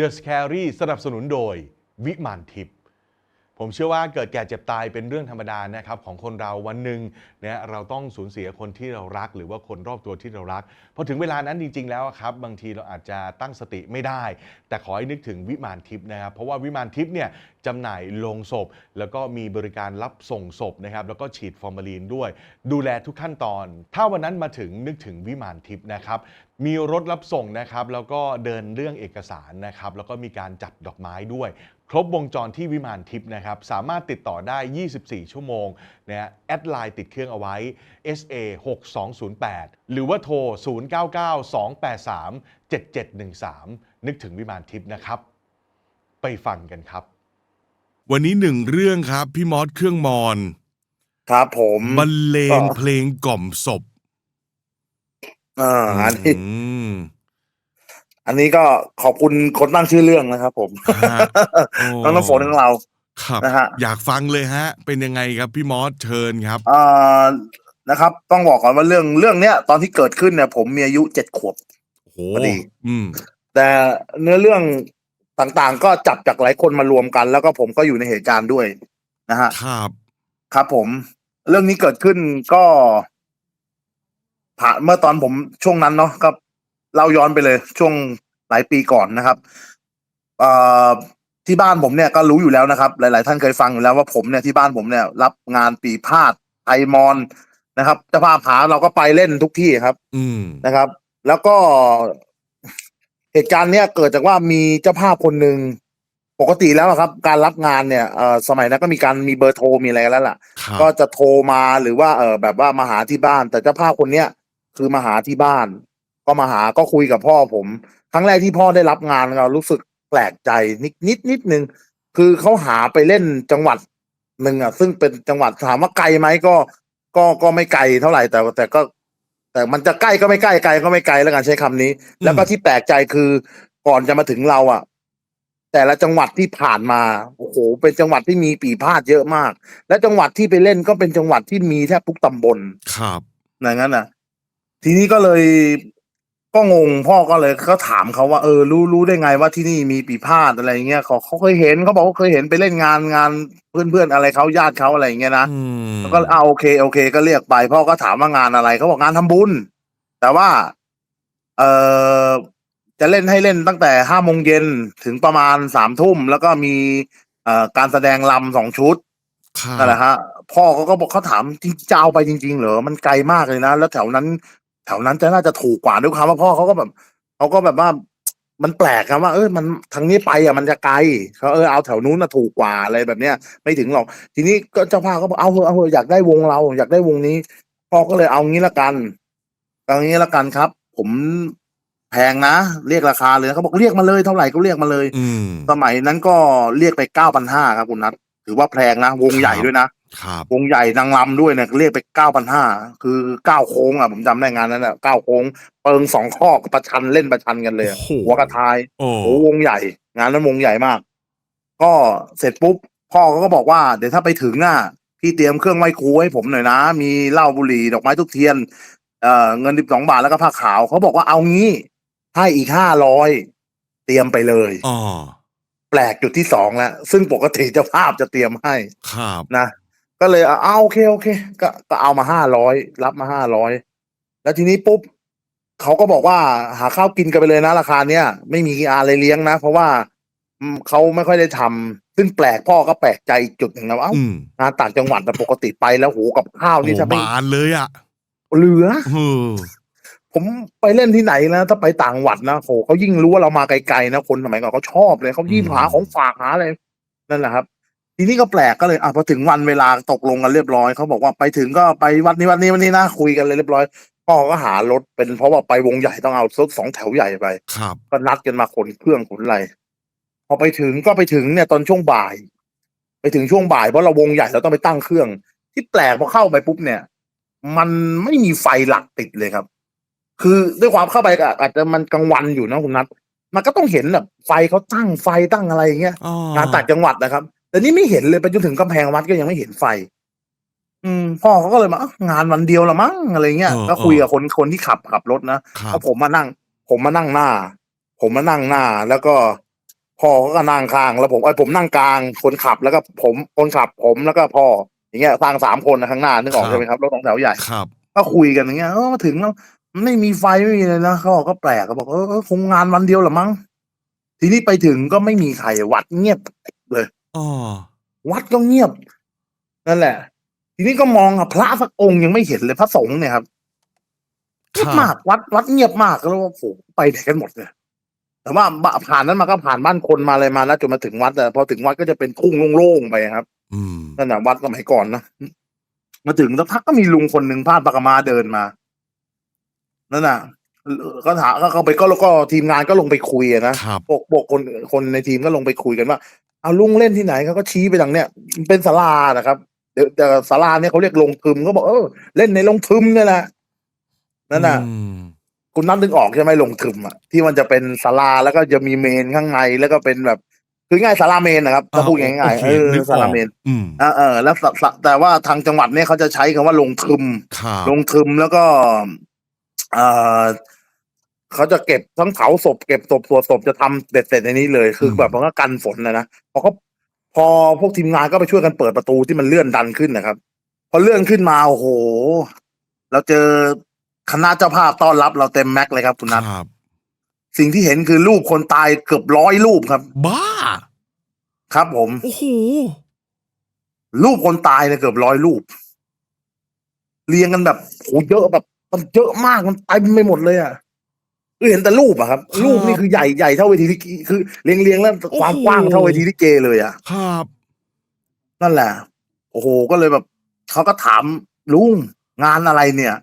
The Scary สนับสนุนโดย วิมานทิพย์ ผมเชื่อว่าเกิดแก่เจ็บตายเป็นเรื่องธรรมดานะครับของคนเราวันหนึ่งเนี่ยเราต้องสูญเสียคนที่เรารัก หรือว่าคนรอบตัวที่เรารักพอถึงเวลานั้นจริง ๆ แล้วครับบางทีเราอาจจะตั้งสติไม่ได้ แต่ขอให้นึกถึงวิมานทิพย์นะครับเพราะว่าวิมานทิพย์เนี่ยจำหน่ายโลงศพ แล้วก็มีบริการรับส่งศพนะครับแล้วก็ฉีดฟอร์มาลีนด้วย ดูแลทุกขั้นตอน ถ้าวันนั้นมาถึงนึกถึงวิมานทิพย์นะครับมีรถรับส่งนะครับแล้วก็เดินเรื่องเอกสารนะครับแล้วก็มีการจัดดอกไม้ด้วย ครบวงจรที่วิมานทิพย์นะครับ สามารถติดต่อได้ 24 ชั่วโมงนะฮะแอดไลน์ติดเครื่องเอาไว้ SA 6208 หรือว่าโทร 099 283 7713 นึกถึงวิมานทิพย์นะครับ ไปฟังกันครับ วันนี้หนึ่งเรื่องครับพี่มอสเครื่องมอนครับผมบรรเลงก็เพลงกล่อมศพ อ่าอันนี้ อืม อันนี้ก็ขอบคุณคนตั้งชื่อเรื่องนะครับ ผมฮะโอ้น้องน้ำฝนของเราครับนะฮะอยากฟังเลยฮะ เป็นยังไงครับพี่มอสเชิญครับอ่านะครับ ต้องบอกก่อนว่าเรื่องเรื่องเนี้ย ตอนที่เกิดขึ้นเนี่ย ผมมีอายุเจ็ดขวบโอ้โหพอดีอืม แต่เนื้อเรื่องต่างๆ ก็จับจากหลายคนมารวมกัน แล้วก็ผมก็อยู่ในเหตุการณ์ด้วยนะฮะครับ ครับผม เรื่องนี้เกิดขึ้นก็ผ่านเมื่อตอนผมช่วงนั้นเนาะก็ เล่าย้อนไปเลยช่วงหลายปีก่อนนะครับเอ่อที่บ้านผมเนี่ยก็รู้อยู่แล้วนะครับ หลาย ๆ ท่านเคยฟังอยู่แล้วว่าผมเนี่ยที่บ้านผมเนี่ยรับงานปีพาดไทยมอนนะครับเจะพาผาเราก็ไปเล่นทุกที่ครับ อืมนะครับ แล้วก็เหตุการณ์เนี้ยเกิดจากว่ามีเจ้าภาพคนหนึ่งปกติแล้วอะครับ การรับงานเนี่ยเอ่อสมัยนั้นก็มีการมีเบอร์โทรมีอะไรแล้วล่ะครับก็จะโทรมาหรือว่าเออแบบว่ามาหาที่บ้าน แต่เจ้าภาพคนเนี้ยคือมาหาที่บ้าน ก็มาหาก็คุยกับพ่อผม ครั้งแรกที่พ่อได้รับงานเรารู้สึกแปลกใจนิดนิดนิดนึงคือเขาหาไปเล่นจังหวัดหนึ่งอะ ซึ่งเป็นจังหวัดถามว่าไกลไหมก็ ก็ก็ไม่ไกลเท่าไหร่แต่แต่ก็ แต่มันจะใกล้ก็ไม่ใกล้ไกลก็ไม่ไกลแล้วกันใช้คำนี้ แล้วก็ที่แปลกใจคือก่อนจะมาถึงเราอะ แต่ละจังหวัดที่ผ่านมาโอ้โหเป็นจังหวัดที่มีปีพาดเยอะมาก และจังหวัดที่ไปเล่นก็เป็นจังหวัดที่มีแทบทุกตำบลครับอย่างนั้นน่ะ ทีนี้ก็เลย ก็งงพ่อก็เลยก็ถามเขาว่าเออรู้รู้ได้ไงว่าที่นี่มีปีพาดอะไรเงี้ยเขาเขาเคยเห็นเขาบอกว่าเคยเห็นไปเล่นงานงานเพื่อนเพื่อนๆอะไรเขาญาติเขาอะไรอย่างเงี้ยนะอืมแล้วก็เอาโอเคโอเค ก็เรียกไปพ่อก็ถามว่างานอะไรเขาบอกงานทำบุญ แต่ว่า เออจะเล่นให้เล่นตั้งแต่ห้าโมงเย็นถึงประมาณสามทุ่มแล้วก็มีเอ่อการแสดงลำสองชุดครับนั่นแหละฮะพ่อเขาก็บอกเขาถามจริงจะเอาไปจริง ๆ เหรอมันไกลมากเลยนะ แล้วแถวนั้น แถวนั้นจะน่าจะถูกกว่าด้วยความว่าพ่อเขาก็แบบเขาก็แบบว่ามันแปลกนะว่าเออมันทางนี้ไปอะมันจะไกลเขาเออเอาแถวนู้นน่ะถูกกว่าอะไรแบบเนี้ยไม่ถึงหรอก ทีนี้ก็เจ้าภาพก็บอกเอาเถอะเอาเถอะอยากได้วงเรา อยากได้วงนี้พ่อก็เลยเอางี้ละกันเอางี้ละกันครับ ผมแพงนะเรียกราคาเลยเขาบอกเรียกมาเลยเท่าไหร่ก็เรียกมาเลย อืมสมัยนั้นก็เรียกไปเก้าพันห้าครับคุณนัทถือว่าแพงนะวงใหญ่ด้วยนะ ครับวงใหญ่นางรำด้วยเนี่ยเรียกไปเก้าพันห้าคือเก้าโค้งอะผมจำได้งานนั้นอะเก้าโค้ง เปิงสองข้อประชันเล่นประชันกันเลยอะโอ้โห หัวกระทายโอ้โอ้วงใหญ่ งานนั้นวงใหญ่มาก ก็เสร็จปุ๊บพ่อเขาก็บอกว่า เดี๋ยวถ้าไปถึงอะพี่เตรียมเครื่องไหว้ครูให้ผมหน่อยนะ มีเหล้าบุหรี่ดอกไม้ทุกเทียนเอ่อเงินสิบสองบาทแล้วก็ผ้าขาวเขาบอกว่าเอางี้ให้อีกห้าร้อยเตรียมไปเลย อ๋อแปลกจุดที่สองแล้วซึ่งปกติเจ้าภาพจะเตรียมให้ ครับนะ ก็เลยเอาเอาโอเคโอเค ก็ก็เอามาห้าร้อยรับมาห้าร้อยแล้วทีนี้ปุ๊บเขาก็บอกว่าหาข้าวกินกันไปเลยนะ ราคาเนี้ยไม่มีอะไรเลี้ยงนะ เพราะว่าอืมเขาไม่ค่อยได้ทำซึ่งแปลกพ่อก็แปลกใจอีกจุดหนึ่งนะว่าเอ้าอืมงานต่างจังหวัดแต่ปกติไปแล้วโหกับข้าวโอ้นี่ถ้าไม่บานเลยอะเหลือเออผมไปเล่นที่ไหนนะถ้าไปต่างจังหวัดนะโหเขายิ่งรู้ว่าเรามาไกลๆนะคนสมัยก่อนเขาชอบเลยเขายิ่งหาของฝากหาอะไรนั่นแหละครับ ทีนี้ก็แปลกก็เลยอะพอถึงวันเวลาตกลงกันเรียบร้อยเขาบอกว่าไปถึงก็ไปวัดนี้วัดนี้วันนี้นะคุยกันเลยเรียบร้อยพ่อก็หารถเป็นเพราะว่าไปวงใหญ่ต้องเอารถสองแถวใหญ่ไปครับ ก็นัดกันมาขนเครื่องขนอะไรพอไปถึงก็ไปถึงเนี่ยตอนช่วงบ่าย ไปถึงช่วงบ่ายเพราะเราวงใหญ่เราต้องไปตั้งเครื่อง ที่แปลกพอเข้าไปปุ๊บเนี่ย มันไม่มีไฟหลักติดเลยครับ คือด้วยความเข้าไปก็อาจจะมันกลางวันอยู่นะคุณนัทมันก็ต้องเห็นแบบไฟเขาตั้งไฟตั้งอะไรอย่างเงี้ยอ๋องานต่างจังหวัดนะครับ แต่นี่ไม่เห็นเลยไปจนถึงกำแพงวัดก็ยังไม่เห็นไฟ อืม พ่อเขาก็เลยมาเอ้างานวันเดียวละมั้งอะไรเงี้ยก็คุยกับคนคนที่ขับขับรถนะครัแล้บวผมมานั่ง ผมมานั่งหน้า ผมมานั่งหน้า แล้วก็พ่อก็นั่งข้างแล้วผมไอ้ยผมนั่งกลางคนขับแล้วก็ผมคนขับผมแล้วก็พ่ออย่างเงี้ยฟังสามคนนะข้างหน้านึกออกครับ ใช่ไหมครับรถสองแถวใหญ่ ครับ ก็คุยกันอย่างเงี้ยเออมาถึงแล้วมันไม่มีไฟไม่มีเลยนะเขาบอกก็แปลกก็บอกเออเออคงงานวันเดียวเหรอมั้งทีนี้ไปถึงก็ไม่มีใครวัดเงียบเลย อ๋อ วัดก็เงียบ นั่นแหละ ทีนี้ก็มองอะพระสักองค์ยังไม่เห็นเลยพระสงฆ์เนี่ยครับเงียบมากวัดวัดเงียบมากแล้วว่าโอ้โหไปไหนกันหมดเลยแต่ว่าบะผ่านนั้นมาก็ผ่านบ้านคนมาอะไรมาแล้วจนมาถึงวัดแต่พอถึงวัดก็จะเป็นทุ่งโล่งๆไปครับอืมนั่นแหะวัดสมัยก่อนนะมาถึงสักพักก็มีลุงคนหนึ่งพาดปากกามาเดินมานั่นน่ะ ก็ถามก็เข้าไปก็แล้วก็ทีมงานก็ลงไปคุยอะนะครับพวกพวกคนคนในทีมก็ลงไปคุยกันว่า เอาลุงเล่นที่ไหนเขาก็ชี้ไปทางเนี้ยมันเป็นศาลานะครับเดี๋ยวแต่ศาลาเนี่ยเขาเรียกลงทึมก็บอกเออเล่นในลงทึมเนี่ยแหละนั่นน่ะอืมคุณนับนึกออกใช่ไหมลงทึมอะที่มันจะเป็นศาลาแล้วก็จะมีเมนข้างในแล้วก็เป็นแบบคือง่ายศาลาเมนนะครับถ้าพูดง่ายๆโอเคเออนึกออกศาลาเมนอืมอ่าเออ แล้วสสแต่ว่าทางจังหวัดเนี่ยเขาจะใช้คำว่าลงทึมครับลงทึมแล้วก็เออ เขาจะเก็บทั้งเผาศพเก็บศพสวดศพจะทำเด็ดเสร็จในนี้เลยคือแบบมันก็กันฝนนะนะพอเขาพอพวกทีมงานก็ไปช่วยกันเปิดประตูที่มันเลื่อนดันขึ้นนะครับ พอเลื่อนขึ้นมาโอ้โหเราเจอคณะเจ้าภาพต้อนรับเราเต็มแม็กเลยครับคุณนัทครับสิ่งที่เห็นคือรูปคนตายเกือบร้อยรูปครับ บ้า ครับผมโอ้โหรูปคนตายเนี่ยเกือบร้อยรูป เรียงกันแบบโหเยอะแบบ มันเยอะมากมันเต็มไปหมดเลยอะคือ เห็นแต่รูปอะครับครับ รูปนี่คือใหญ่ใหญ่เท่าเวทีลิเกคือเรียงเรียงๆแล้วความโอ้โหกว้างเท่าเวทีลิเกเลยอะครับ นั่นแหละ โอ้โห ก็เลยแบบเขาก็ถามลุงงานอะไรเนี่ย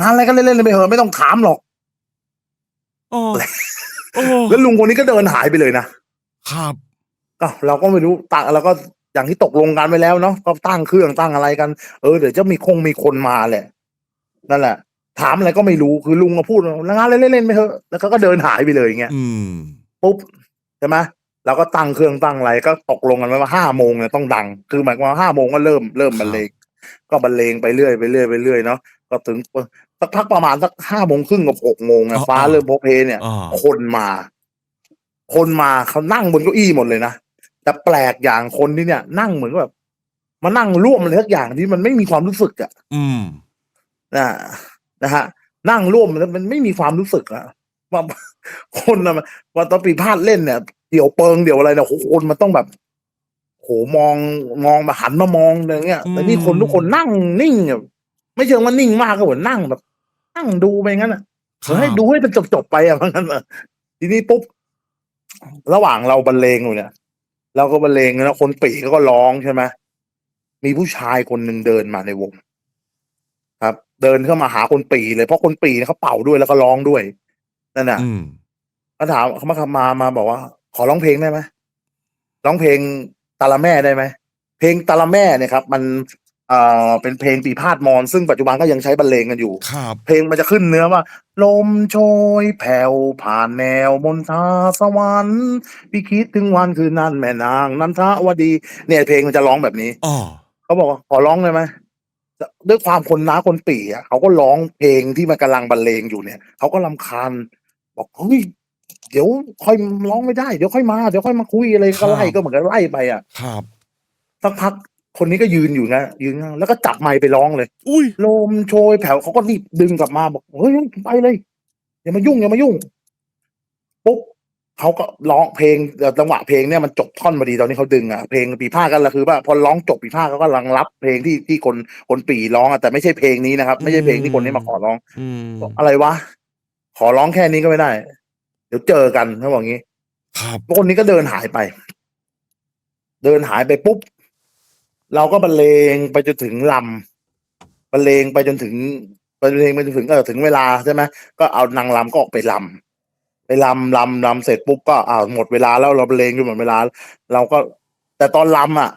งานอะไรก็เล่นๆไปเถอะไม่ต้องถามหรอกอ๋อโอ้แล้วลุงคนนี้ก็เดินหายไปเลยนะครับก็เราก็ไม่รู้ตังเราก็อย่างที่ตกลงกันไปแล้วเนาะก็ตั้งเครื่องตั้งอะไรกัน เออเดี๋ยวจะมีคงมีคนมาแหละ นั่นแหละ ถามอะไรก็ไม่รู้คือลุงก็พูดแล้วงานเล่นๆไปเถอะแล้วเขาก็เดินหายไปเลยอย่างเงี้ยอืมปุ๊บใช่ไหมเราก็ตั้งเครื่องตั้งอะไรก็ตกลงกันไว้ว่าห้าโมงเนี่ยต้องดัง คือหมายความว่าห้าโมงก็เริ่มเริ่มบรรเลงก็บรรเลงไปเรื่อยไปเรื่อยไปเรื่อยเนาะก็ถึงสักพักประมาณสักห้าโมงครึ่งกับหกโมงเนี่ยฟ้าเริ่มโพเพเนี่ยอ่าคนมา คนมาเขานั่งบนเก้าอี้หมดเลยนะแต่แปลกอย่างคนที่เนี่ย นั่งเหมือนแบบมานั่งร่วมอะไรสักอย่างที่มันไม่มีความรู้สึกอะอืมนะ นะฮะนั่งร่วมแล้วมันไม่มีความรู้สึกอะว่าคนนะว่าตอนปีพาดเล่นเนี่ยเดี๋ยวเปิงเดี๋ยวอะไรเนี่ยโหคนมันต้องแบบ โหมองมองมาหันมามองอะไรเงี้ยแต่นี่คนทุกคนนั่งนิ่งอะไม่เชิงว่านิ่งมากก็เหมือนนั่งแบบ นั่งดูไปงั้นอะครัเฮ้ยบดูให้เป็นจบๆไปอะเพราะงั้นอะทีนี้ปุ๊บระหว่างเราบรรเลงอยู่เนี่ยเราก็บรรเลงแล้วคนปีเขาก็ร้องใช่ไหมมีผู้ชายคนหนึ่งเดินมาในวง ครับ เดินเข้ามาหาคนปีเลยเพราะคนปีเนี่ยเขาเป่าด้วยแล้วก็ร้องด้วยนั่นน่ะอืมเขาถามเขามามามาบอกว่า ขอร้องเพลงได้ไหมร้องเพลงตาละแม่ได้ไหมเพลงตาละแม่เนี่ยครับ มันเอ่อเป็นเพลงปีพาดมอนซึ่งปัจจุบันก็ยังใช้บรรเลงกันอยู่ครับเพลงมันจะขึ้นเนื้อว่า ลมโชยแผ่วผ่านแนวมนทาสวรรค์พี่คิดถึงวันคืนนั้นแม่นางนันทวดี เนี่ยเพลงมันจะร้องแบบนี้อ๋อเขาบอกว่าขอร้องได้ไหม ด้วยความคนน้าคนปีอะเขาก็ร้องเพลงที่มันกำลังบรรเลงอยู่เนี่ยเขาก็ลำคาญบอกเฮ้ยเดี๋ยวค่อยร้องไม่ได้เดี๋ยวค่อยมาเดี๋ยวค่อยมาคุยอะไรก็ไล่ก็เหมือนกันไล่ไปอะครับสักพักคนนี้ก็ยืนอยู่นะยืนข้างแล้วก็จับไมค์ไปร้องเลย อุ้ยลมโชยแผ่วเขาก็รีบดึงกลับมาบอกเฮ้ยไปเลยอย่ามายุ่งอย่ามายุ่งปุ๊บ เขาก็ร้องเพลงเอ่อจังหวะเพลงเนี่ยมันจบท่อนพอดีตอนนี้เขาดึงอะเพลงปีพาดกันละคือว่าพอร้องจบปีพาดเขาก็กำลังรับเพลงที่ที่คนคนปีร้องอะแต่ไม่ใช่เพลงนี้นะครับ ไม่ใช่เพลงที่คนนี้มาขอร้องอืมบอกอะไรวะขอร้องแค่นี้ก็ไม่ได้ เดี๋ยวเจอกันเขาบอกงี้ ครับคนนี้ก็เดินหายไป เดินหายไปปุ๊บ เราก็บรรเลงไปจนถึงลำบรรเลงไปจนถึงบรรเลงไปจนถึงเออถึงเวลาใช่ไหมก็เอานางลำก็ออกไปลำ ไปลำลำลำเสร็จปุ๊บก็อ่าหมดเวลาแล้วเราบรรเลงจนหมดเวลา เราก็ แต่ตอนลำอะ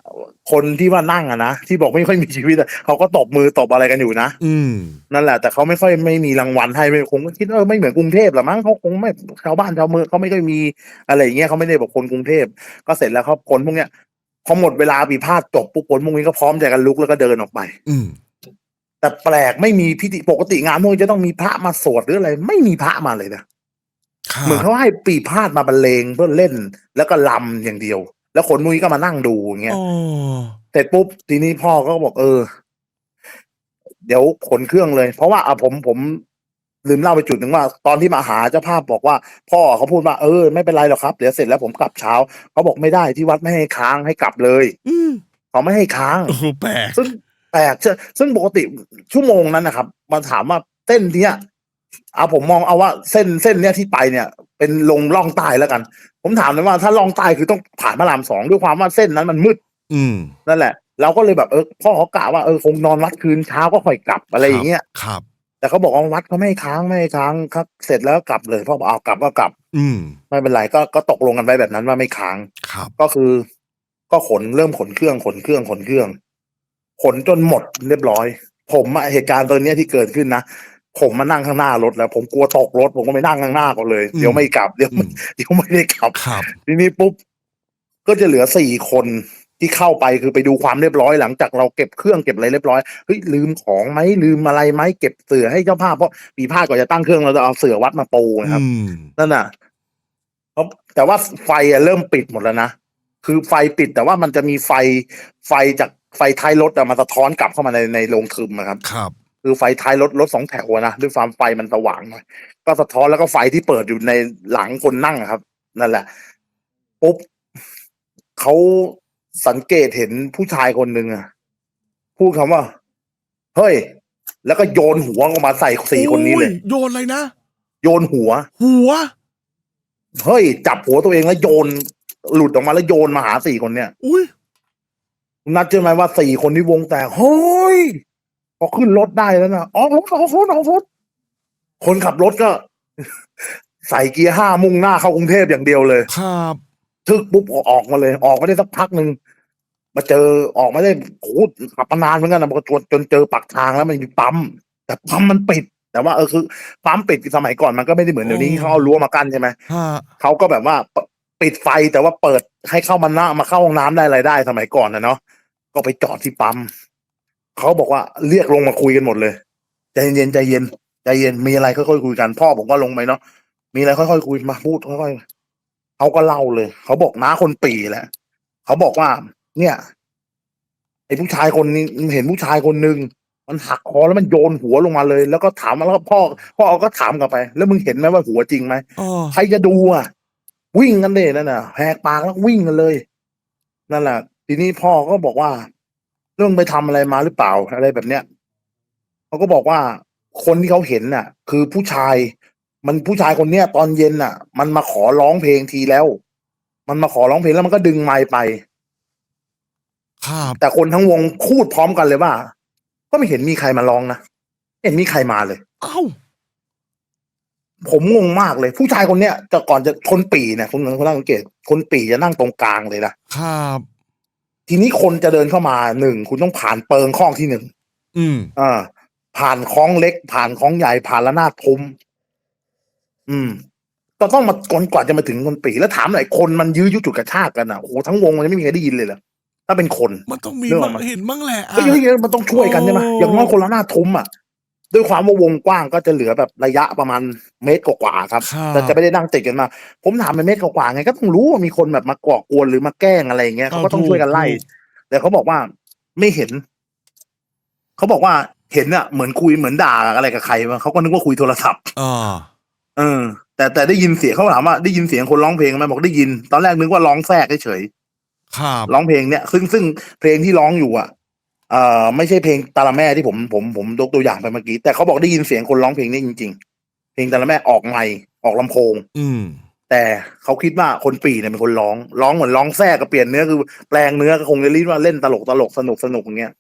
คนที่ว่านั่งอะนะที่บอกไม่ค่อยมีชีวิตอะเขาก็ตบมือตบอะไรกันอยู่นะอืมนั่นแหละแต่เขาไม่ค่อยไม่มีรางวัลให้ไม่คงก็คิดว่าเออไม่เหมือนกรุงเทพหรอมั้งเขาคงไม่ชาวบ้านชาวเมืองเขาไม่ค่อยมีอะไรอย่างเงี้ยเขาไม่ได้บอกคนกรุงเทพก็เสร็จแล้วเขาคนพวกเนี้ยพอหมดเวลาปีพาดจบปุ๊บคนพวกนี้ก็พร้อมใจกันลุกแล้วก็เดินออกไป อืมแต่แปลกไม่มีพิธีปกติงานพวกนี้จะต้องมีพระมาสวดหรืออะไร ไม่มีพระมาเลยนะครับ เหมือนเขาให้ปีพาดมาบรรเลงเพื่อเล่น แล้วก็ลำอย่างเดียว แล้วคนมุ้ยก็มานั่งดูอย่างเงี้ยอ๋อเสร็จปุ๊บทีนี้พ่อก็บอกเออ เดี๋ยวขนเครื่องเลย เพราะว่าอะผมผมลืมเล่าไปจุดหนึ่งว่า ตอนที่มาหาเจ้าภาพบอกว่า พ่อเขาพูดว่าเออไม่เป็นไรหรอกครับเดี๋ยวเสร็จแล้วผมกลับเช้าเขาบอกไม่ได้ที่วัดไม่ให้ค้างให้กลับเลย อืมเขาไม่ให้ค้างโอ้โหแปลกซึ่งแปลกใช่ซึ่งปกติชั่วโมงนั้นนะครับมาถามว่าเส้นเนี้ย เอาผมมองเอาว่าเส้นเส้นเนี้ยที่ไปเนี่ย เป็นลงล่องใต้แล้วกัน ผมถามเลยว่าถ้าล่องใต้คือต้องผ่านพระรามสองด้วยความว่าเส้นนั้นมันมืด อืมนั่นแหละ เราก็เลยแบบเออพ่อเขากะว่าเออคงนอนวัดคืนเช้าก็ค่อยกลับอะไรอย่างเงี้ยครับ แต่เขาบอกว่าวัดเขาไม่ให้ค้างไม่ให้ค้างครับ เสร็จแล้วกลับเลยพ่อบอกเอากลับก็กลับ อืมไม่เป็นไรก็ก็ตกลงกันไว้แบบนั้นว่าไม่ค้างครับ ก็คือ ก็ขนเริ่มขนเครื่องขนเครื่องขนเครื่อง ขนจนหมดเรียบร้อย ผมอะเหตุการณ์ตอนเนี้ยที่เกิดขึ้นนะ ผมมานั่งข้างหน้ารถแล้ว ผมกลัวตกรถ ผมก็ไปนั่งข้างหน้าก่อนเลยอืมเดี๋ยวไม่กลับเดี๋ยวอืมเดี๋ยวไม่ได้กลับครับทีนี้ปุ๊บก็จะเหลือสี่คนที่เข้าไปคือไปดูความเรียบร้อยหลังจากเราเก็บเครื่องเก็บอะไรเรียบร้อยเฮ้ยลืมของไหมลืมอะไรไหมเก็บเสือให้เจ้าภาพเพราะปีพาดก่อนจะตั้งเครื่องเราจะเอาเสือวัดมาปูนะครับอืมนั่นน่ะเพราะแต่ว่าไฟอะเริ่มปิดหมดแล้วนะคือไฟปิดแต่ว่ามันจะมีไฟไฟจากไฟท้ายรถอะมันสะท้อนกลับเข้ามาในในโรงทึมนะครับ ครับ คือไฟท้ายรถรถสองแถวอะนะด้วยความไฟมันสว่างหน่อยก็สะท้อนแล้วก็ไฟที่เปิดอยู่ในหลังคนนั่งอะครับ นั่นแหละปุ๊บเขาสังเกตเห็นผู้ชายคนหนึ่งอะพูดคำว่า เฮ้ย แล้วก็โยนหัวออกมาใส่สี่คนนี้เลยโอ้โยนอะไรนะ โยนหัว หัว เฮ้ย จับหัวตัวเองแล้วโยน หลุดออกมาแล้วโยนมาหาสี่คนเนี่ย อุ้ยนัดเชื่อไหมว่าสี่คนที่วงแตกเฮ้ย พอขึ้นรถได้แล้วนะออกรถออกรถออกรถคนขับรถก็ ใส่เกียร์ห้ามุ่งหน้าเข้ากรุงเทพอย่างเดียวเลยครับทึกปุ๊บออกมาเลย ออกมาได้สักพักหนึ่งมาเจอออกมาได้โอ้โหขับมานานเหมือนกันนะพอจนจนเจอปากทางแล้วมันมีปั๊มแต่ปั๊มมันปิด แต่ว่าเออคือปั๊มปิดสมัยก่อนมันก็ไม่ได้เหมือนเดี๋ยวนี้อ๋อเขาเอารั้วมากั้นใช่ไหมฮะเขาก็แบบว่าปปิดไฟแต่ว่าเปิดให้เข้ามาหน้ามาเข้าห้องน้ำได้อะไรได้สมัยก่อนนะเนาะก็ไปจอดที่ปั๊ม เขาบอกว่าเรียกลงมาคุยกันหมดเลยใจเย็นใจเย็นใจเย็นมีอะไรค่อยๆคุยกัน พ่อผมก็ลงไปเนาะมีอะไรค่อยๆคุยมาพูดค่อยๆเขาก็เล่าเลย เขาบอกน้าคนปีแหละเขาบอกว่า เนี่ยไอ้ผู้ชายคนนี้เห็นผู้ชายคนหนึ่งมันหักคอแล้วมันโยนหัวลงมาเลย แล้วก็ถามแล้วก็พ่อ พ่อก็ถามกลับไป แล้วมึงเห็นไหมว่าหัวจริงไหมอ๋อใครจะดูอะ วิ่งกันเลยนั่นน่ะแหกปากแล้ววิ่งกันเลย นั่นแหละทีนี้พ่อก็บอกว่าเรื่องไปทำอะไรมาหรือเปล่าอะไรแบบเนี้ยเขาก็บอกว่าคนที่เขาเห็นน่ะ คือผู้ชายมันผู้ชายคนเนี้ยตอนเย็นน่ะ มันมาขอร้องเพลงทีแล้ว มันมาขอร้องเพลงแล้วมันก็ดึงไมค์ไปครับแต่คนทั้งวงพูดพร้อมกันเลยว่า ก็ไม่เห็นมีใครมาร้องนะไม่เห็นมีใครมาเลยเอ้าผมงงมากเลย ผู้ชายคนเนี้ยแต่ก่อนจะคนปีเนี่ยคุณคุณสังเกตคนปีจะนั่งตรงกลางเลยนะครับ ทีนี้คนจะเดินเข้ามาหนึ่งคุณต้องผ่านเปิงข้องที่หนึ่งอืมอ่าผ่านคล้องเล็ก ผ่านคล้องใหญ่ผ่านละนาดทุม อืมก็ต้องมาก่อนกว่าจะมาถึงคนปีแล้วถามหน่อยคนมันยื้อยุดจุดกระชากกันอะโอ้โหทั้งวงมันไม่มีใครได้ยินเลยเหรอถ้าเป็นคน มันต้องมีเรื่องมั่งมันเห็นมั่งแหละอะเฮ้ยเฮ้ยเฮ้ยมันต้องช่วยกันใช่ไหมโอ้อย่างน้อยคนละหน้าทุ้มอะ ด้วยความว่าวงกว้างก็จะเหลือแบบระยะประมาณเมตรกว่าๆครับครับ แต่จะไม่ได้นั่งติดกันมา ผมถามเป็นเมตรกว่าๆไงก็ต้องรู้ว่ามีคนแบบมาก่อกวนหรือมาแกล้งอะไรอย่างเงี้ยเขาก็ต้องช่วยกันไล่ แต่เขาบอกว่าไม่เห็น เขาบอกว่าเห็นอะเหมือนคุยเหมือนด่าอะไรกับใครมาเขาก็นึกว่าคุยโทรศัพท์ อ่าเออ แต่แต่ได้ยินเสียงเขาถามว่าได้ยินเสียงคนร้องเพลงไหมบอกได้ยิน ตอนแรกนึกว่าร้องแทรกเฉยๆครับร้องเพลงเนี่ย ซึ่งซึ่งเพลงที่ร้องอยู่อะ เอ่อไม่ใช่เพลงตาละแม่ที่ผมผมผมยกตัวอย่างไปเมื่อกี้ แต่เขาบอกได้ยินเสียงคนร้องเพลงนี้จริง ๆ เพลงตาละแม่ออกไมค์ออกลำโพง อืม แต่เขาคิดว่าคนปีเนี่ยเป็นคนร้อง ร้องเหมือนร้องแทรกกับเปลี่ยนเนื้อคือแปลงเนื้อก็คงจะรีดว่าเล่นตลกตลกสนุกสนุกอย่างเงี้ย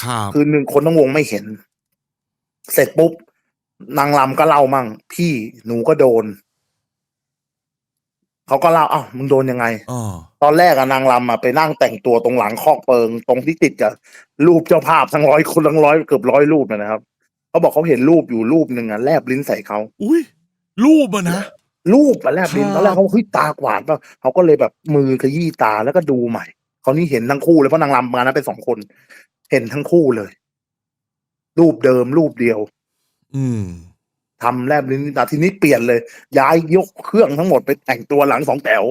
ครับคือหนึ่งคนทั้งวงไม่เห็น เสร็จปุ๊บนางลำก็เล่ามั่ง พี่หนูก็โดน เขาก็เล่าอ้าวมึงโดนยังไงอ๋อตอนแรกอะนางรำอะไปนั่งแต่งตัวตรงหลังคอกเปิง ตรงที่ติดกับรูปเจ้าภาพทั้งร้อยคนทั้งร้อยเกือบร้อยรูปอะนะครับเขาบอกเขาเห็นรูปอยู่รูปหนึ่งอะแลบลิ้นใส่เขาอุ้ยรูปอะนะรูปอะแลบลิ้นครับตอนแรกเขาเฮ้ยตากวาดป่ะเขาก็เลยแบบมือขยี้ตาแล้วก็ดูใหม่เขาวนี่เห็นทั้งคู่เลยเพราะนางรำมานะเป็นสองคน เห็นทั้งคู่เลย รูปเดิมรูปเดียว อืม ทำแลบลิ้นตาทีนี้เปลี่ยนเลย ย้ายยกเครื่องทั้งหมดไปแต่งตัวหลังสองแถว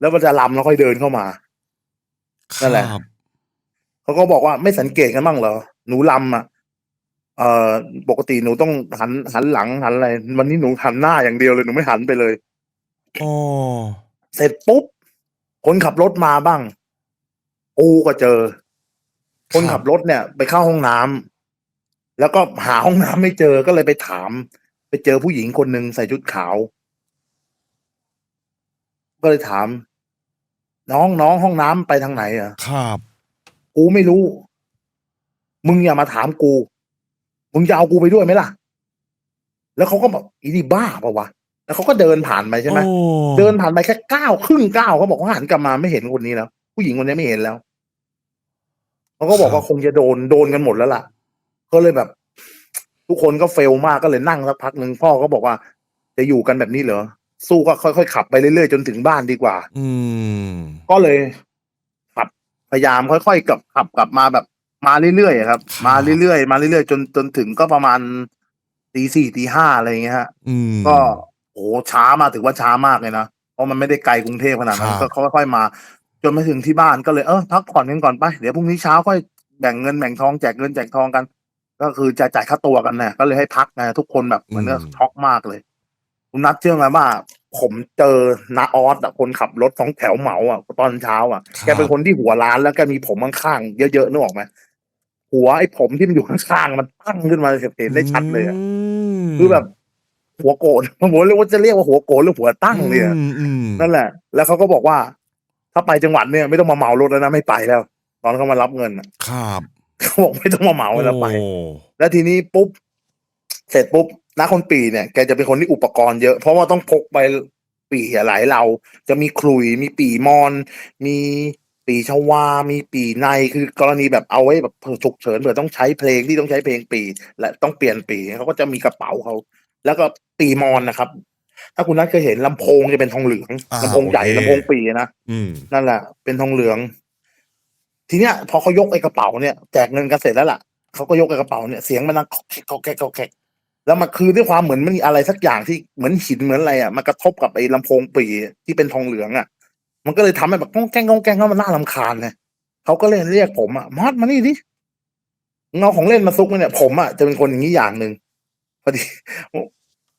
แล้วมันจะลำแล้วค่อยเดินเข้ามานั่นแหละครับเขาก็บอกว่าไม่สังเกตกันบ้างเหรอ หนูลำอะเอ่อปกติหนูต้องหันหันหลังหันอะไร วันนี้หนูหันหน้าอย่างเดียวเลยหนูไม่หันไปเลยอ๋อเสร็จปุ๊บ คนขับรถมาบ้างกูก็เจอ คนขับรถเนี่ย ไปเข้าห้องน้ำแล้วก็หาห้องน้ำไม่เจอก็เลยไปถามไป เจอผู้หญิงคนหนึ่งใส่ชุดขาว ก็เลยถาม น้องน้องห้องน้ำไปทางไหนอะครับ กูไม่รู้ มึงอย่ามาถามกู มึงจะเอากูไปด้วยไหมล่ะ แล้วเขาก็บอกอีนี่บ้าปะวะ แล้วเขาก็เดินผ่านไปใช่ไหมโอ้ เดินผ่านไปแค่ก้าวครึ่งก้าวเขาบอกว่าหันกลับมาไม่เห็นคนนี้แล้ว ผู้หญิงคนนี้ไม่เห็นแล้วเขาก็บอกว่าคงจะโดนโดนกันหมดแล้วล่ะ ก็เลยแบบ ทุกคนก็เฟลมากก็เลยนั่งสักพักหนึ่งพ่อก็บอกว่า จะอยู่กันแบบนี้เหรอ สู้ก็ค่อยๆขับไปเรื่อยๆจนถึงบ้านดีกว่า อืม ก็เลยขับพยายามค่อยๆกลับขับกลับมาแบบมาเรื่อยๆอะครับครับ มาเรื่อยๆมาเรื่อยๆจนจนถึงก็ประมาณตีสี่ตีห้าอะไรอย่างเงี้ยฮะอืมก็โอ้ช้ามาถือว่าช้ามากเลยนะเพราะมันไม่ได้ไกลกรุงเทพขนาดนั้นครัก็บค่อยๆมา จนมาถึงที่บ้านก็เลยเออพักผ่อนกันก่อนไปเดี๋ยวพรุ่งนี้เช้าค่อยแบ่งเงินแบ่งทองแจกเงินแจกทองกัน ก็คือจะจ่ายค่าตัวกันเนี่ยก็เลยให้พักนะทุกคนแบบเหมือนกับช็อกมากเลย คุณนัดเชื่อไหมว่าผมเจอนาออสอะคนขับรถสองแถวเหมาอะตอนเช้าอะแกเป็นคนที่หัวล้านแล้วแกมีผมข้างๆเยอะๆนึกออกไหมหัวไอ้ผมที่มันอยู่ข้างๆมันตั้งขึ้นมาเห็นได้ชัดเลยอะมคือแบบ หัวโกนผมเรียกว่าจะเรียกว่าหัวโกนหรือหัวตั้งเนี่ยอืมอืมนั่นแหละ แล้วเขาก็บอกว่า ถ้าไปจังหวัดเนี่ยไม่ต้องมาเหมารถแล้วนะไม่ไปแล้ว ตอนเขามารับเงินน่ะครับ เขาบอกไม่ต้องมาเหมาแล้วไปโอ้แล้วทีนี้ปุ๊บ เสร็จปุ๊บนักคนปีเนี่ยแกจะเป็นคนที่อุปกรณ์เยอะ เพราะว่าต้องพกไปปีหลายเรา จะมีคลุย มีปีมอน มีปีชวา มีปีใน คือกรณีแบบเอาไว้แบบเผื่อฉุกเฉินเผื่อต้องใช้เพลงที่ต้องใช้เพลงปี และต้องเปลี่ยนปีเขาก็จะมีกระเป๋าเขา แล้วก็ปีมอนนะครับ ถ้าคุณนัทเคยเห็นลำโพงจะเป็นทองเหลืองอ่าลำโพงใหญ่โอเคลำโพงปีนะอืมนั่นแหละเป็นทองเหลือง ทีเนี้ยพอเขายกไอ้กระเป๋าเนี่ยแจกเงินกันเสร็จแล้วล่ะเขาก็ยกไอ้กระเป๋าเนี่ยเสียงมันดังกอกแกกกอกแกกกอกแกกแล้วมันคือด้วยความเหมือนมันมีอะไรสักอย่างที่เหมือนหินเหมือนอะไรอะมันกระทบกับไอ้ลำโพงปีที่เป็นทองเหลืองอะ มันก็เลยทำให้แบบก้องแกงก้องแกงแล้วมันน่ารำคาญไงเขาก็เลยเรียกผมอะมอดมานี่ดิเงเอาของเล่นมาซุกไว้เนี่ย ผมอะจะเป็นคนอย่างนี้อย่างหนึ่งพอดี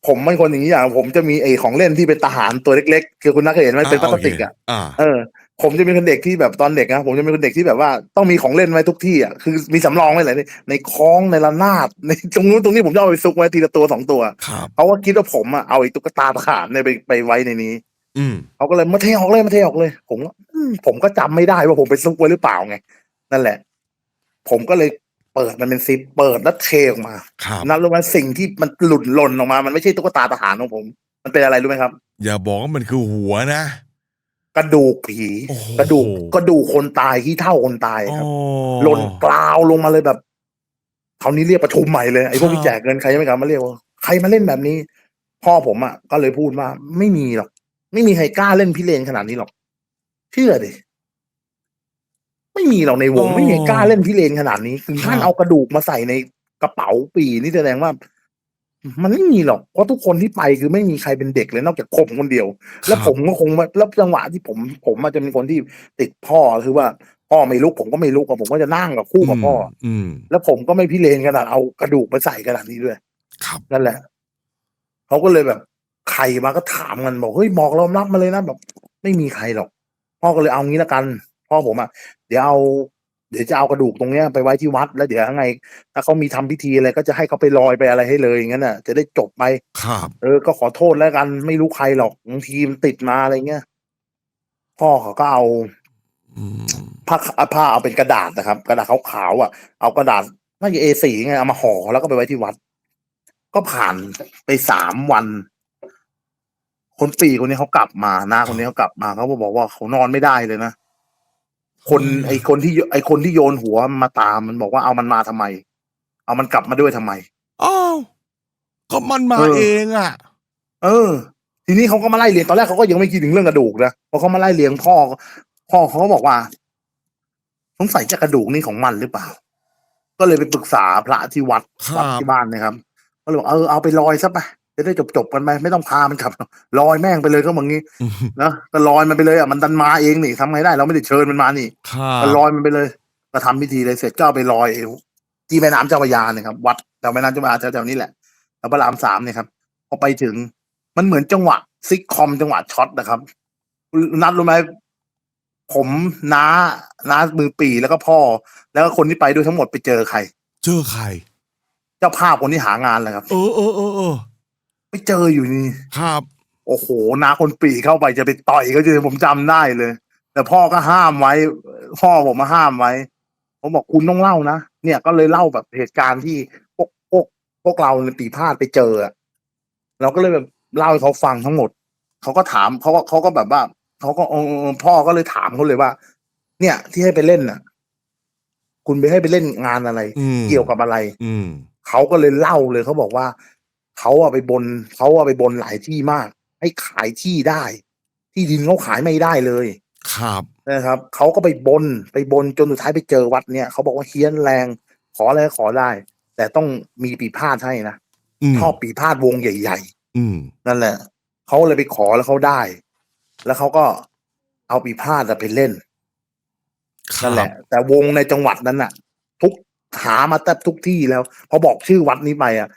ผมเป็นคนอย่างนี้อย่างผมจะมีไอ้ของเล่นที่เป็นทหารตัวเล็กๆคือคุณนักเคยเห็นไหมเป็นพลาสติกอะอ่าเออ ผมจะเป็นคนเด็กที่แบบตอนเด็กนะผมจะเป็นคนเด็กที่แบบว่าต้องมีของเล่นไว้ทุกที่อะคือมีสำรองไว้เลยในในคล้องในระนาดในตรงนู้นตรงนี้ผมจะเอาไปซุกไว้ทีละตัวสองตัวครับเขาก็คิดว่าผมอะเอาไอ้ตุ๊กตาทหารเนี่ยไปไปไว้ในนี้ อืมเขาก็เลยมาเทออกเลยมาเทออกเลย ผมก็อืมผมก็จำไม่ได้ว่าผมไปซุกไว้หรือเปล่าไง นั่นแหละ ผมก็เลยเปิดมันเป็นซิปเปิดแล้วเทออกมาครับนั่นรู้ไหมสิ่งที่มันหลุดหล่นออกมา มันไม่ใช่ตุ๊กตาทหารของผม มันเป็นอะไรรู้ไหมครับ อย่าบอกว่ามันคือหัวนะ กระดูกผี โอ้โห กระดูกกระดูกคนตายที่เท่าคนตายครับโอ้หล่นกลาวลงมาเลยแบบคราวนี้เรียกประชุมใหม่เลยไอ้พวกครับที่แจกเงินใครยังไม่กลับมาเรียกว่าใครมาเล่นแบบนี้ พ่อผมอะก็เลยพูดว่าไม่มีหรอก ไม่มีใครกล้าเล่นพิเรนขนาดนี้หรอก เชื่อดิไม่มีหรอกในวง ไม่มีใครกล้าเล่นพิเรนขนาดนี้ถึงขั้นเอากระดูกมาใส่ในกระเป๋าปีนี่แสดงว่า มันไม่มีหรอก เพราะทุกคนที่ไปคือไม่มีใครเป็นเด็กเลยนอกจากผมคนเดียว แล้วผมก็คงว่าแล้วจังหวะที่ผม ผมอาจจะเป็นคนที่ติดพ่อคือว่าพ่อไม่ลุกผมก็ไม่ลุกอะผมก็จะนั่งกับคู่กับพ่อออืมแล้วผมก็ไม่พิเรนขนาดเอากระดูกมาใส่ขนาดนี้ด้วย ครับนั่นแหละเขาก็เลยแบบ ใครมาก็ถามกันบอกเฮ้ยบอกเรารับมาเลยนะแบบ ไม่มีใครหรอก พ่อก็เลยเอางี้ละกัน พ่อผมอะเดี๋ยวเอา เดี๋ยวจะเอากระดูกตรงเนี้ยไปไว้ที่วัดแล้วเดี๋ยวยังไง ถ้าเขามีทำพิธีอะไรก็จะให้เขาไปลอยไปอะไรให้เลยอย่างนั้นน่ะ จะได้จบไปครับเออก็ขอโทษแล้วกัน ไม่รู้ใครหรอกบางทีมันติดมาอะไรเงี้ยพ่อเขาก็เอาอืมผ้าผ้าเอาเป็นกระดาษนะครับ กระดาษขาวๆอะ เอากระดาษน่าจะ A4 ไงเอามาห่อแล้วก็ไปไว้ที่วัด ก็ผ่านไปสามวันคนปีคนนี้เขากลับมาหน้าคนนี้เขากลับมาเขาบอกว่าเขานอนไม่ได้เลยนะ คนไอคนที่ไอคนที่โยนหัวมาตามมันบอกว่าเอามันมาทำไม เอามันกลับมาด้วยทำไมอ้าวก็มันมาเออเองอะ เออ ทีนี้เขาก็มาไล่เลียงตอนแรกเขาก็ยังไม่คิดถึงเรื่องกระดูกนะพอเขามาไล่เลียงพ่อ พ่อเขาก็บอกว่าสงสัยจะกระดูกนี่ของมันหรือเปล่า ก็เลยไปปรึกษาพระที่วัดครับวัดที่บ้านนะครับก็เลยบอกเออเอาไปลอยซะไป จะได้จบจบๆกันไปไม่ต้องพามันขับลอยแม่งไปเลยก็แบบนี้นะก็ลอยมันไปเลยอะมันดันมาเองนี่ทำไงได้ เราไม่ได้เชิญมันมานี่ค่ะก็ลอยมันไปเลยก็ทำพิธีเลยเสร็จก็เอาไปลอยที่แม่น้ำเจ้าพระยาเนี่ยครับวัดแถวแม่น้ำเจ้าพระยาแถวๆนี้แหละแถวพระรามสามเนี่ยครับพอไปถึงมันเหมือนจังหวะซิกคอมจังหวะช็อตนะครับ นัดรู้ไหมผมน้าน้ามือปีแล้วก็พ่อ แล้วก็คนที่ไปด้วยทั้งหมดไปเจอใคร เจอใคร เจ้าภาพคนที่หางานแหละครับ เออเออเออเออ ไปเจออยู่นี่ ครับ โอ้โหน้าคนปีเข้าไปจะไปต่อยก็จะผมจำได้เลย แต่พ่อก็ห้ามไว้ พ่อผมมาห้ามไว้ผมบอกคุณต้องเล่านะเนี่ยก็เลยเล่าแบบเหตุการณ์ที่พวกพวกพวกเราในปีพาดไปเจออะเราก็เลยแบบเล่าให้เขาฟังทั้งหมดเขาก็ถามเขาก็เขาก็แบบว่าเขาก็เออเออพ่อก็เลยถามเขาเลยว่า เนี่ย ที่ให้ไปเล่นน่ะ คุณไปให้ไปเล่นงานอะไรอืมเกี่ยวกับอะไร อืมเขาก็เลยเล่าเลยเขาบอกว่า เขาอะไปบนเขาอะไปบนหลายที่มาก ให้ขายที่ได้ ที่ดินเขาขายไม่ได้เลย ครับนะครับเขาก็ไปบนไปบนจนสุดท้ายไปเจอวัดเนี่ยเขาบอกว่าเฮี้ยนแรง ขออะไรก็ขอได้ แต่ต้องมีปีพาดให้นะอืมชอบปีพาดวงใหญ่อืมๆนั่นแหละเขาเลยไปขอแล้วเขาได้ แล้วเขาก็เอาปีพาดอะไปเล่นคนั่นแหรัละบแต่วงในจังหวัดนั้นน่ะ ทุกหามาแทบทุกที่แล้ว พอบอกชื่อวัดนี้ไปอะ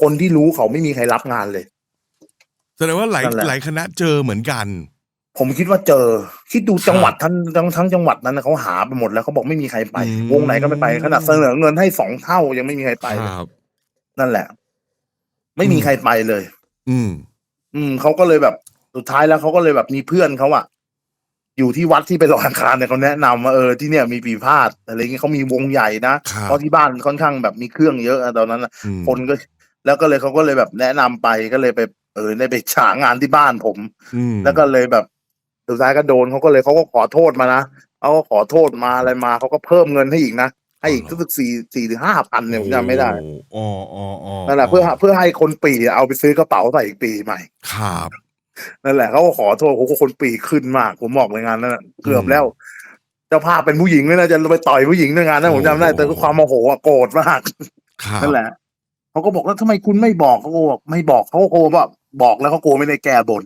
คนที่รู้เขาไม่มีใครรับงานเลยแสดงว่าหลายนั่นแหละ หลายคณะเจอเหมือนกัน ผมคิดว่าเจอ คิดดูครับจังหวัดทั้งทั้งทั้งจังหวัดนั้นนะเขาหาไปหมดแล้วเขาบอกไม่มีใครไป อืม วงไหนก็ไม่ไปขนาดเสนอเงินให้สองเท่ายังไม่มีใครไปคเลยรับ นั่นแหละ ไม่มีอืมใครไปเลย อืม อืมเขาก็เลยแบบสุดท้ายแล้วเขาก็เลยแบบมีเพื่อนเขาอะอยู่ที่วัดที่ไปลอยอังคารเนี่ยเขาแนะนำว่าเออที่เนี่ยมีปีพาดอะไรเงี้ยเขามีวงใหญ่นะครับ เพราะที่บ้านค่อนข้างแบบมีเครื่องเยอะอะตอนนั้นอะอืมคนก็ แล้วก็เลยเขาก็เลยแบบแนะนำไปก็เลยไปเออได้ไปฉางานที่บ้านผมอืมแล้วก็เลยแบบสุดท้ายก็โดนเขาก็เลยเขาก็ขอโทษมานะเขาก็ขอโทษมาอะไรมาเขาก็เพิ่มเงินให้อีกนะให้อีกรู้สึกสี่สี่ถึงห้าพันเนี่ยผมจำไม่ได้อ๋ออ๋ออ๋อนั่นแหละเพื่อเพื่อให้คนปีเอาไปซื้อกระเป๋าใส่อีกปีใหม่ ครับ นั่นแหละเขาก็ขอโทษโอ้โหคนปีขึ้นมากผมบอกเลยงานนั้นน่ะเกือบแล้วเจ้าภาพเป็นผู้หญิงเลยนะจะไปต่อยผู้หญิงในงานนั้นผมจำได้แต่ก็ความโมโหอะโกรธมากครับนั่นแหละ เขาก็บอกแล้วทำไมคุณไม่บอกเขาก็บอกไม่บอกเขาก็โกลัวว่าบอกแล้วเขาโกลัวไม่ได้แก้บน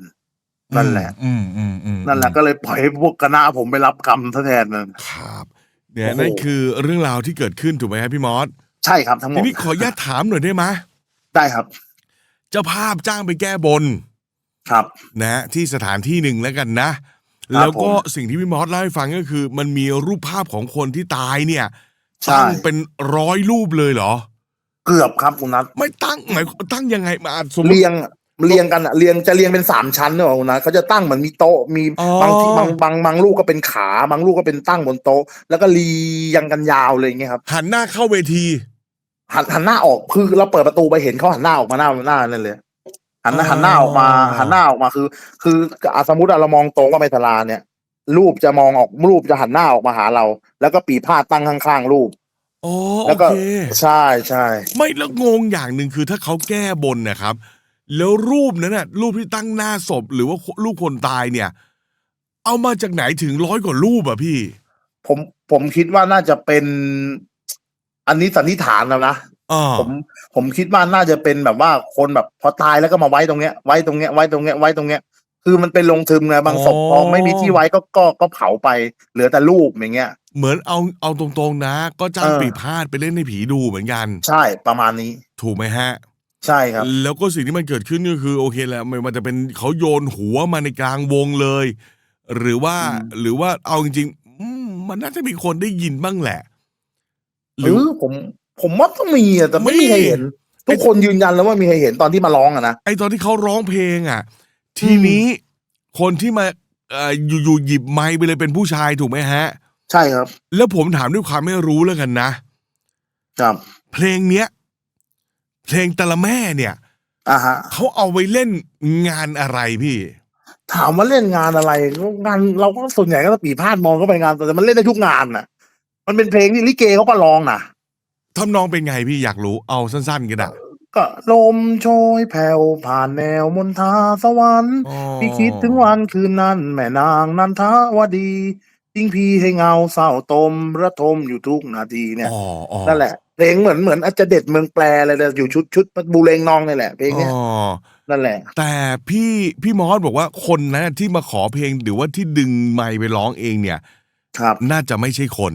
นั่นแหละ อืมอืมอืมนั่นแหละก็เลยปล่อยให้พวกคณะผมไปรับกรรมซะแทนนั่นครับเนี่ยโอ้โหนั่นคือเรื่องราวที่เกิดขึ้นถูกไหมครับพี่มอสใช่ครับทั้งหมทีดนี้ขออนุญาตถามหน่อยได้ไหมได้ครับ เจ้าภาพจ้างไปแก้บน ครับ นะฮะที่สถานที่หนึ่งแล้วกันนะครับแล้วก็ผมสิ่งที่พี่มอสเล่าให้ฟังก็คือ มันมีรูปภาพของคนที่ตายเนี่ยใช่ตั้งเป็นร้อยรูปเลยเหรอ เกือบครับคุณนัทไม่ตั้งหมายตั้งยังไงมาสมมติ เรียงเรียงกันอะเรียงจะเรียงเป็นสามชั้นเนี่ยคุณนัทเขาจะตั้งเหมือนมีโต๊ะมีอ๋อ บางที่บางบางบางลูกก็เป็นขาบางลูกก็เป็นตั้งบนโต๊ะ แล้วก็เรียงกันยาวเลยอย่างเงี้ยครับหันหน้าเข้าเวที หันหันหน้าออกคือเราเปิดประตูไปเห็นเขาหันหน้าออกมาหน้าหน้านั่นเลยหันหน้าอ๋อ หันหน้าออกมาหันหน้าออกมาคือ คืออะสมมติอะเรามองตรงว่าไปศาลาเนี่ย รูปจะมองออกรูปจะหันหน้าออกมาหาเรา แล้วก็ปีพาดตั้งข้างๆรูป อ๋อแล้โอวก็เค ใช่ใช่ไม่แล้วงงอย่างหนึ่งคือถ้าเขาแก้บนนะครับ แล้วรูปนั้นน่ะ รูปที่ตั้งหน้าศพหรือว่ารูปคนตายเนี่ย เอามาจากไหนถึงร้อยกว่ารูปอะพี่ผมผมคิดว่าน่าจะเป็น อันนี้สันนิษฐานแล้วนะ อ่าผมผมคิดว่าน่าจะเป็นแบบว่าคนแบบพอตายแล้วก็มาไว้ตรงเนี้ยไว้ตรงเนี้ยไว้ตรงเนี้ยไว้ตรงเนี้ย คือมันเป็นลงทึมไงบางศพพอไม่มีที่ไว้ก็ก็ก็เผาไปเหลือแต่รูปอย่างเงี้ย เหมือนเอาเอาตรงๆนะ ก็จ้างเออ ปีพาดไปเล่นในผีดูเหมือนกัน ใช่ประมาณนี้ ถูกไหมฮะ ใช่ครับ แล้วก็สิ่งที่มันเกิดขึ้นก็คือ โอเคแหละไม่ว่าจะเป็นเขาโยนหัวมาในกลางวงเลย หรือว่าอืม หรือว่าเอาจริงๆอืมมันน่าจะมีคนได้ยินบ้างแหละ หหรืรืออ ผมผมว่าต้องมีอะแต่ไม่มี มีใครเห็น ทุกคนยืนยันแล้วว่ามีใครเห็นตอนที่มาร้องอะนะ ไอตอนที่เขาร้องเพลงอะ ทีนี้คนที่มาเอ่ออยู่ๆหยิบไมค์ไปเลยเป็นผู้ชายถูกไหมฮะ ใช่ครับ แล้วผมถามด้วยความไม่รู้แล้วกันนะ ครับ เพลงเนี้ย เพลงแต่ละแม่เนี่ย อ่าฮะ เขาเอาไว้เล่นงานอะไรพี่ ถามว่าเล่นงานอะไรก็งานเราก็ส่วนใหญ่ก็ปีพาดมองเข้าไปงาน แต่มันเล่นได้ทุกงานน่ะ มันเป็นเพลงที่ลิเกเขาก็ร้องนะทำนองเป็นไงพี่อยากรู้เอาสั้นๆก็ได้ก็ลมโชยแผ่วผ่านแนวมนทาสวรรค์อ๋อพี่คิดถึงวันคืนนั้น แม่นางนันทาวดี ทิ้งพี่ให้เงาเศร้าตมระทมอยู่ทุกนาทีเนี่ยอ๋ออ๋อนั่นแหละ เพลงเหมือนเหมือนอาจจะเด็ดเมืองแปลอะไรแต่อยู่ชุดชุดบูเลงนองนี่แหละเพลงเนี้ยอ๋อ นั่นแหละ แต่พี่พี่มอสบอกว่าคนนั้นที่มาขอเพลงหรือว่าที่ดึงไมค์ไปร้องเองเนี่ย ครับน่าจะไม่ใช่คน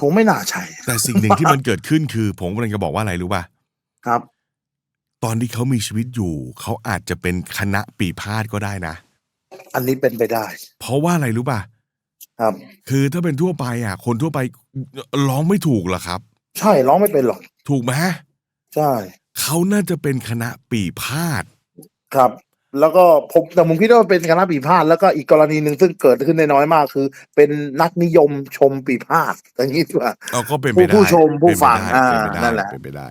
คงไม่น่าใช่แต่สิ่งหนึ่งที่มันเกิดขึ้นคือ ผมกำลังจะบอกว่าอะไรรู้ป่ะครับ ตอนที่เขามีชีวิตอยู่เขาอาจจะเป็นคณะปีพาดก็ได้นะ อันนี้เป็นไปได้ เพราะว่าอะไรรู้ป่ะ ครับ คือถ้าเป็นทั่วไปอะ คนทั่วไปร้องไม่ถูกหรอกครับ ใช่ร้องไม่เป็นหรอก ถูกไหมใช่ เขาน่าจะเป็นคณะปีพาดครับ แล้วก็ผมแต่ผมคิดว่าเป็นคณะปีพาดแล้วก็อีกกรณีหนึ่งซึ่งเกิดขึ้นได้น้อยมากคือ เป็นนักนิยมชมปีพาดอย่างนี้ดีกว่าเราก็เป็นไปผู้ได้ผู้ชมผู้ฟังเป็นไปได้อ่าเป็นไปได้นั่นแหละเป็นไปได้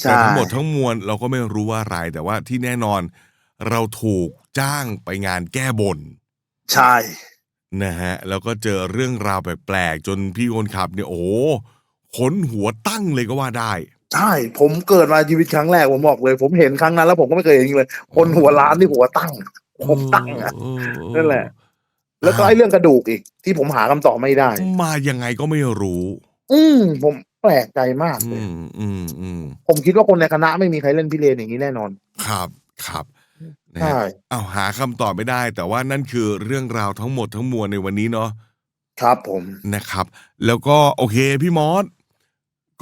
ใช่แต่ทั้งหมดทั้งมวลเราก็ไม่รู้ว่าอะไรแต่ว่าที่แน่นอนเราถูกจ้างไปงานแก้บน ใช่ นะฮะ แล้วก็เจอเรื่องราวแปลกๆ จนพี่คนขับเนี่ยโอ้โหขนหัวตั้งเลยก็ว่าได้ ใช่ ผมเกิดมาชีวิตครั้งแรกผมบอกเลย ผมเห็นครั้งนั้นแล้วผมก็ไม่เคยเห็นอีกเลย คนหัวล้านที่หัวตั้งผมตั้งอะเออเออนั่นแหละ แล้วก็ไอ้เรื่องกระดูกอีก ที่ผมหาคำตอบไม่ได้ มายังไงก็ไม่รู้ อืมผมแปลกใจมากเลอืยมอืมอืมผมคิดว่าคนในคณะไม่มีใครเล่นพิเรนอย่างนี้แน่นอน ครับครับ นะใช่ ฮะเอาหาคำตอบไม่ได้ แต่ว่านั่นคือเรื่องราวทั้งหมดทั้งมวลในวันนี้เนาะ ครับผม นะครับ แล้วก็โอเคพี่มอส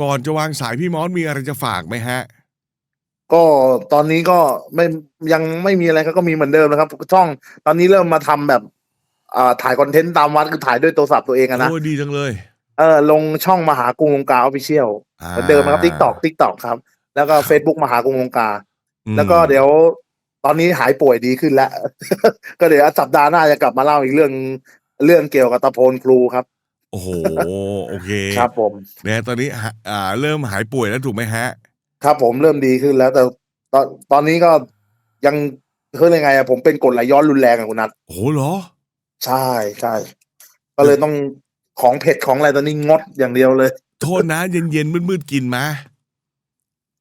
ก่อนจะวางสายพี่มอสมีอะไรจะฝากไหมฮะ ก็ตอนนี้ก็ไม่ยังไม่มีอะไรครับก็มีเหมือนเดิมนะครับช่อง ตอนนี้เริ่มมาทำแบบอ่าถ่ายคอนเทนต์ตามวัดคือถ่ายด้วยโทรศัพท์ตัวเองอะนะโอ้ยดีจังเลยเออลงช่องมหากรุงลงกาออฟฟิเชียลเหมือนเดิมนะครับทิกตอกทิกตอกครับ แล้วก็ Facebook มหากรุงลงกาอืมแล้วก็เดี๋ยว ตอนนี้หายป่วยดีขึ้นแล้ว ก็เดี๋ยวสัปดาห์หน้าจะกลับมาเล่าอีกเรื่องเรื่องเกี่ยวกับตะโพนครูครับ โอ้โหโอเคครับผมเนี่ยตอนนี้หาอ่าเริ่มหายป่วยแล้วถูกไหมฮะ ครับผมเริ่มดีขึ้นแล้ว แต่ตอนตอนนี้ก็ยังคือยังไงอะผมเป็นกรดไหลย้อนรุนแรงอะคุณนัทโอ้โหเหรอ ใช่ใช่ก็เลยต้องของเผ็ดของอะไรตอนนี้งดอย่างเดียวเลย โทษนะ เย็นเย็นๆมืดๆกินมา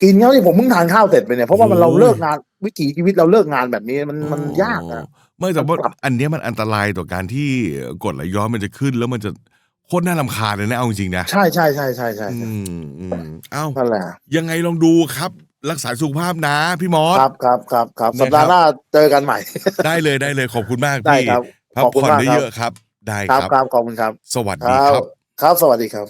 กินเขาที่ผมเพิ่งทานข้าวเสร็จไปเนี่ยเพราะว่ามันโอ้ เรายเลิกงานวิถีชีวิตเราเลิกงานแบบนี้มันมันยากอะ ไม่แต่ว่ามันปรับ อันเนี้ยมันอันตรายต่อการที่กรดไหลย้อนมันจะขึ้น แล้วมันจะโคตรน่ารำคาญเลยนะเอาจริงๆนะใช่ใช่ใช่ใช่ใช่อืมอืมเอ้านั่นแหละยังไงลองดูครับ รักษาสุขภาพนะ พี่มอส ครับครับครับครับนะครับสัปดาห์หน้าเจอกันใหม่ ได้เลยได้เลยขอบคุณมากได้พี่ครับพักขอบคุณผ่อนมากครับ เยอะๆครับ ได้ครับครับ ครับขอบคุณครับ สวัสคดีรับครับ ครับสวัสดีครับ